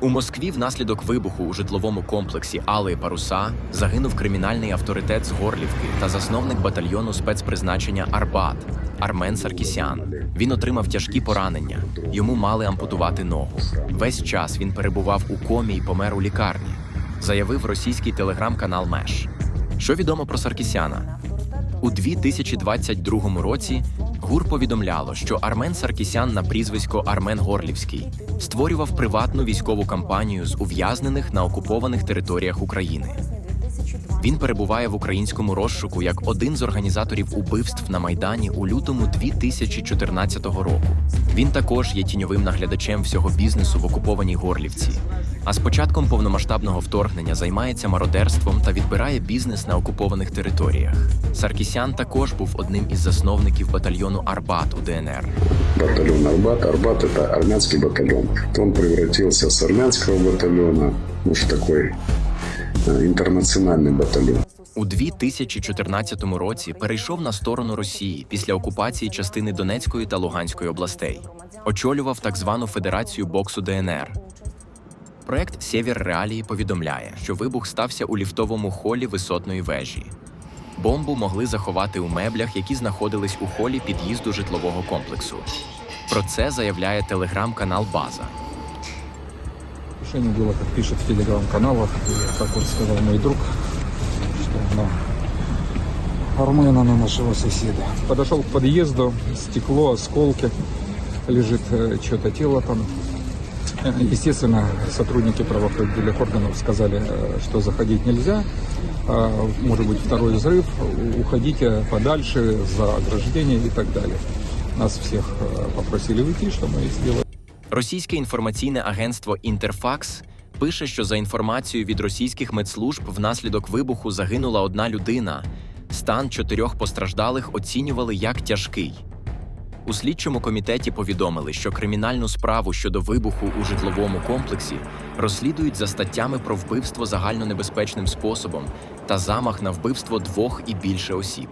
У Москві внаслідок вибуху у житловому комплексі Алої Паруса загинув кримінальний авторитет з Горлівки та засновник батальйону спецпризначення Арбат Армен Саркісян. Він отримав тяжкі поранення. Йому мали ампутувати ногу. Весь час він перебував у комі і помер у лікарні, заявив російський телеграм-канал Меш. Що відомо про Саркісяна? У 2022 році ГУР повідомляло, що Армен Саркісян на прізвисько Армен Горлівський створював приватну військову кампанію з ув'язнених на окупованих територіях України. Він перебуває в українському розшуку як один з організаторів убивств на Майдані у лютому 2014 року. Він також є тіньовим наглядачем всього бізнесу в окупованій Горлівці. А з початком повномасштабного вторгнення займається мародерством та відбирає бізнес на окупованих територіях. Саркісян також був одним із засновників батальйону Арбат у ДНР. батальон Арбат. Арбат это армянский батальон. То он превратился с армянского батальона ну, такой э, интернациональный батальон. У 2014 році перейшов на сторону Росії після окупації частини Донецької та Луганської областей. Очолював так звану Федерацію боксу ДНР. Проект Сєвєр Реалії повідомляє, що вибух стався у ліфтовому холі висотної вежі. Бомбу могли заховати у меблях, які знаходились у холі під'їзду житлового комплексу. Про це заявляє телеграм-канал База. Решение было, как пишет в телеграм-каналах, как вот сказал мой друг, что на Армена, на нашего соседа. Подошел к подъезду, стекло, осколки, лежит что-то тело там. Э, Естественно, сотрудники правоохранительных органов сказали, э, что заходить нельзя. Может быть второй взрыв, уходите подальше за ограждение и так далее. Нас всех э, попросили уйти, что мы и сделали. Російське інформаційне агентство Інтерфакс пише, що за інформацією від російських медслужб внаслідок вибуху загинула одна людина. Стан чотирьох постраждалих оцінювали як тяжкий. У слідчому комітеті повідомили, що кримінальну справу щодо вибуху у житловому комплексі розслідують за статтями про вбивство загальнонебезпечним способом та замах на вбивство двох і більше осіб.